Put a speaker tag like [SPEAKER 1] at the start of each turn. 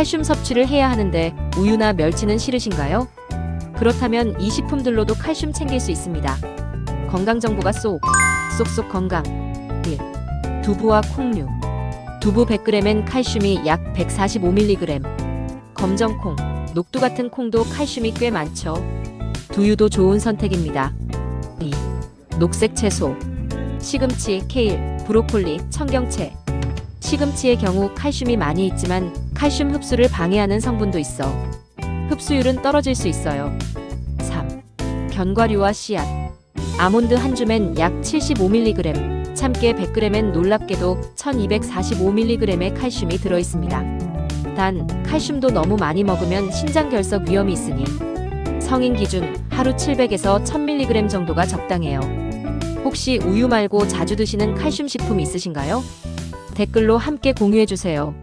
[SPEAKER 1] 칼슘 섭취를 해야 하는데 우유나 멸치는 싫으신가요? 그렇다면 이 식품들로도 칼슘 챙길 수 있습니다. 건강 정보가 쏙 쏙쏙 건강 1. 두부와 콩류 두부 100g엔 칼슘이 약 145mg 검정콩, 녹두 같은 콩도 칼슘이 꽤 많죠. 두유도 좋은 선택입니다. 2. 녹색 채소 시금치, 케일, 브로콜리, 청경채 시금치의 경우 칼슘이 많이 있지만 칼슘 흡수를 방해하는 성분도 있어 흡수율은 떨어질 수 있어요. 3. 견과류와 씨앗 아몬드 한 줌엔 약 75mg, 참깨 100g엔 놀랍게도 1245mg의 칼슘이 들어 있습니다. 단, 칼슘도 너무 많이 먹으면 신장 결석 위험이 있으니 성인 기준 하루 700에서 1000mg 정도가 적당해요. 혹시 우유 말고 자주 드시는 칼슘 식품 있으신가요? 댓글로 함께 공유해 주세요.